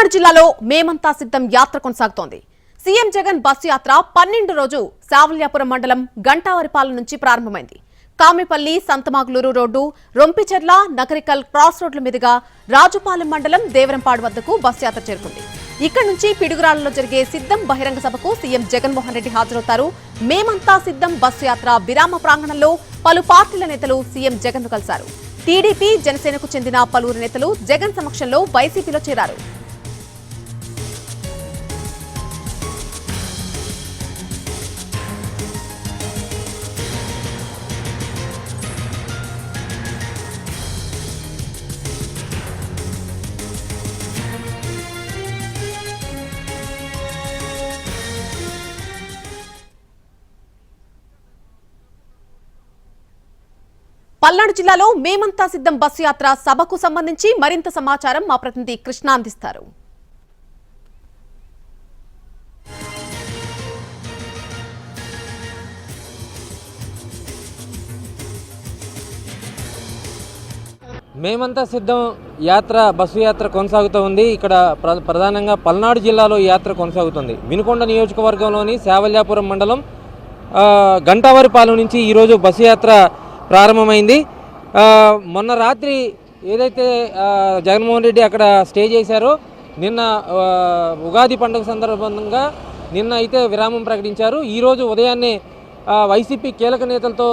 పల్నాడు జిల్లాలో మేమంతా సిద్ధం యాత్ర కొనసాగుతోంది. సీఎం జగన్ బస్సు యాత్ర పన్నెండు రోజు సావల్యాపురం మండలం గంటావరిపాలెం నుంచి ప్రారంభమైంది. కామిపల్లి సంతమాగులూరు రోడ్డు రొంపిచెర్ల నగరికల్ క్రాస్ రోడ్ల మీదుగా రాజుపాలెం మండలం దేవరంపాడు వద్దకు బస్సు యాత్ర చేరుకుంది. ఇక్కడ నుంచి పిడుగురాళ్ళలో జరిగే సిద్ధం బహిరంగ సభకు సీఎం జగన్మోహన్ రెడ్డి హాజరవుతారు. మేమంతా సిద్ధం బస్సు యాత్ర విరామ ప్రాంగణంలో పలు పార్టీల నేతలు సీఎం జగన్ను కలిశారు. టీడీపీ జనసేనకు చెందిన పలువురు నేతలు జగన్ సమక్షంలో వైసీపీలో చేరారు. పల్నాడు జిల్లాలో మేమంతా సిద్ధం బస్సు యాత్ర సభకు సంబంధించి మరింత సమాచారం మా ప్రతినిధి కృష్ణ అందిస్తారు. మేమంతా సిద్ధం యాత్ర బస్సు యాత్ర కొనసాగుతూ ఉంది. ఇక్కడ ప్ర- ప్రధానంగా పల్నాడు జిల్లాలో యాత్ర కొనసాగుతుంది. వినుకొండ నియోజకవర్గంలోని శావల్యాపురం మండలం గంటావారిపాలెం నుంచి ఈరోజు బస్సు యాత్ర ప్రారంభమైంది. మొన్న రాత్రి ఏదైతే జగన్మోహన్ రెడ్డి అక్కడ స్టే చేశారో నిన్న ఉగాది పండుగ సందర్భంగా నిన్న అయితే విరామం ప్రకటించారు. ఈరోజు ఉదయాన్నే వైసీపీ కీలక నేతలతో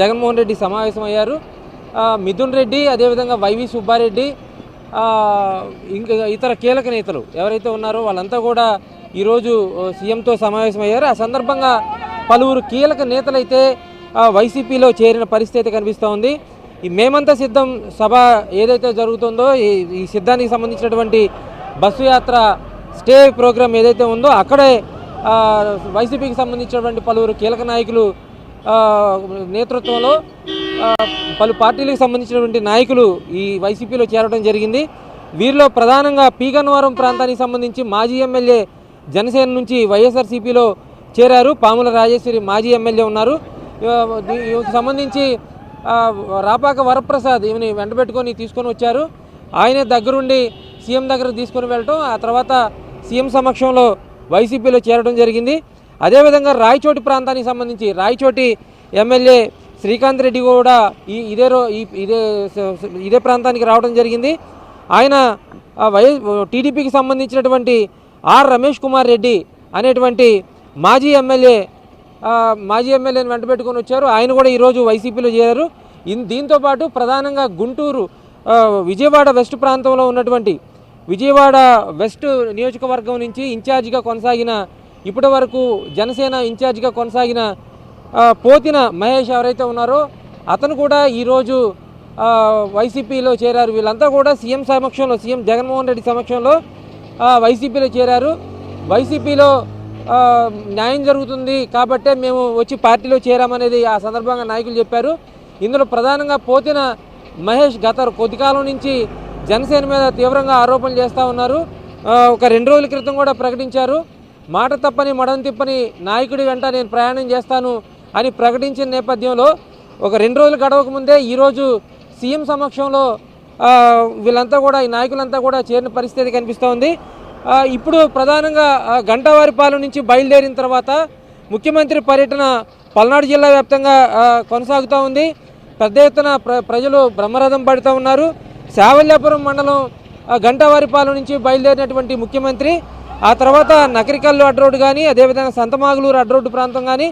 జగన్మోహన్ రెడ్డి సమావేశమయ్యారు. మిథున్ రెడ్డి అదేవిధంగా వైవి సుబ్బారెడ్డి ఇంకా ఇతర కీలక నేతలు ఎవరైతే ఉన్నారో వాళ్ళంతా కూడా ఈరోజు సీఎంతో సమావేశమయ్యారు. ఆ సందర్భంగా పలువురు కీలక నేతలైతే వైసీపీలో చేరిన పరిస్థితి కనిపిస్తూ ఉంది. ఈ మేమంతా సిద్ధం సభ ఏదైతే జరుగుతుందో ఈ ఈ సిద్ధానికి సంబంధించినటువంటి బస్సు యాత్ర స్టే ప్రోగ్రామ్ ఏదైతే ఉందో అక్కడే వైసీపీకి సంబంధించినటువంటి పలువురు కీలక నాయకులు నేతృత్వంలో పలు పార్టీలకు సంబంధించినటువంటి నాయకులు ఈ వైసీపీలో చేరడం జరిగింది. వీరిలో ప్రధానంగా పీగన్నవరం ప్రాంతానికి సంబంధించి మాజీ ఎమ్మెల్యే జనసేన నుంచి వైఎస్ఆర్సీపీలో చేరారు. పాముల రాజేశ్వరి మాజీ ఎమ్మెల్యే ఉన్నారు. సంబంధించి రాపాక వరప్రసాద్ ఈమెని వెంటబెట్టుకొని తీసుకొని వచ్చారు. ఆయనే దగ్గరుండి సీఎం దగ్గర తీసుకొని వెళ్ళటం ఆ తర్వాత సీఎం సమక్షంలో వైసీపీలో చేరడం జరిగింది. అదేవిధంగా రాయచోటి ప్రాంతానికి సంబంధించి రాయచోటి ఎమ్మెల్యే శ్రీకాంత్ రెడ్డి కూడా ఈ ఇదే రో ఈ ఇదే ఇదే ప్రాంతానికి రావడం జరిగింది. ఆయన వై టీడీపీకి సంబంధించినటువంటి ఆర్ రమేష్ కుమార్ రెడ్డి అనేటువంటి మాజీ ఎమ్మెల్యే మాజీ ఎమ్మెల్యేని వెంటపెట్టుకొని వచ్చారు. ఆయన కూడా ఈరోజు వైసీపీలో చేరారు. దీంతోపాటు దీంతో పాటు ప్రధానంగా గుంటూరు విజయవాడ వెస్ట్ ప్రాంతంలో ఉన్నటువంటి విజయవాడ వెస్ట్ నియోజకవర్గం నుంచి ఇన్ఛార్జిగా కొనసాగిన ఇప్పటి వరకు జనసేన ఇన్ఛార్జిగా కొనసాగిన పోతిన మహేష్ ఎవరైతే ఉన్నారో అతను కూడా ఈరోజు వైసీపీలో చేరారు. వీళ్ళంతా కూడా సీఎం సమక్షంలో సీఎం జగన్మోహన్ రెడ్డి సమక్షంలో వైసీపీలో చేరారు. వైసీపీలో న్యాయం జరుగుతుంది కాబట్టే మేము వచ్చి పార్టీలో చేరామనేది ఆ సందర్భంగా నాయకులు చెప్పారు. ఇందులో ప్రధానంగా పోతిన మహేష్ గత కొద్ది కాలం నుంచి జనసేన మీద తీవ్రంగా ఆరోపణలు చేస్తూ ఉన్నారు. ఒక రెండు రోజుల క్రితం కూడా ప్రకటించారు. మాట తప్పని మడం తిప్పని నాయకుడి వెంట నేను ప్రయాణం చేస్తాను అని ప్రకటించిన నేపథ్యంలో ఒక రెండు రోజులు గడవక ముందే ఈరోజు సీఎం సమక్షంలో వీళ్ళంతా కూడా ఈ నాయకులంతా కూడా చేరిన పరిస్థితి కనిపిస్తోంది. ఇప్పుడు ప్రధానంగా గంటావారిపాలెం గంటవారిపాలెం నుంచి బయలుదేరిన తర్వాత ముఖ్యమంత్రి పర్యటన పల్నాడు జిల్లా వ్యాప్తంగా కొనసాగుతూ ఉంది. పెద్ద ఎత్తున ప్ర ప్రజలు బ్రహ్మరథం పడుతూ ఉన్నారు. శావల్యాపురం మండలం గంటావారిపాలెం గంటవారిపాలెం నుంచి బయలుదేరినటువంటి ముఖ్యమంత్రి ఆ తర్వాత నకరికల్లు అడ్రోడ్డు కానీ అదేవిధంగా సంతమాగులూరు అడ్రోడ్డు ప్రాంతం కానీ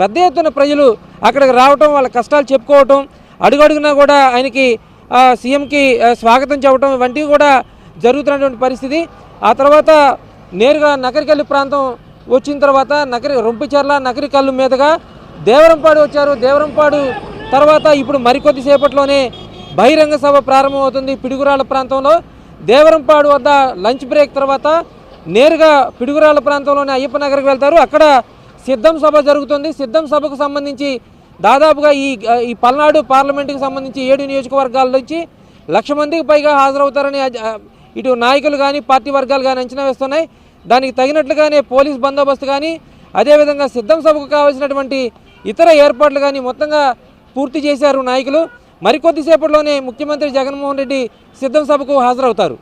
పెద్ద ఎత్తున ప్రజలు అక్కడికి రావటం వాళ్ళ కష్టాలు చెప్పుకోవటం అడుగడుగునా కూడా ఆయనకి సీఎంకి స్వాగతం చెప్పడం వంటివి కూడా జరుగుతున్నటువంటి పరిస్థితి. ఆ తర్వాత నేరుగా నకరికల్లి ప్రాంతం వచ్చిన తర్వాత నకరి రొంపిచర్ల నకరికల్లు మీదుగా దేవరంపాడు వచ్చారు. దేవరంపాడు తర్వాత ఇప్పుడు మరికొద్ది సేపట్లోనే బహిరంగ సభ ప్రారంభమవుతుంది పిడుగురాళ్ళ ప్రాంతంలో. దేవరంపాడు వద్ద లంచ్ బ్రేక్ తర్వాత నేరుగా పిడుగురాళ్ళ ప్రాంతంలోని అయ్యప్ప నగర్కి వెళ్తారు. అక్కడ సిద్ధం సభ జరుగుతుంది. సిద్ధం సభకు సంబంధించి దాదాపుగా ఈ ఈ పల్నాడు పార్లమెంటుకి సంబంధించి ఏడు నియోజకవర్గాల నుంచి లక్ష మందికి పైగా హాజరవుతారని ఇటు నాయకులు కానీ పార్టీ వర్గాలు కానీ అంచనా వేస్తున్నాయి. దానికి తగినట్లుగానే పోలీస్ బందోబస్తు కానీ అదేవిధంగా సిద్ధం సభకు కావాల్సినటువంటి ఇతర ఏర్పాట్లు కానీ మొత్తంగా పూర్తి చేశారు నాయకులు. మరికొద్దిసేపట్లోనే ముఖ్యమంత్రి జగన్మోహన్ రెడ్డి సిద్ధం సభకు హాజరవుతారు.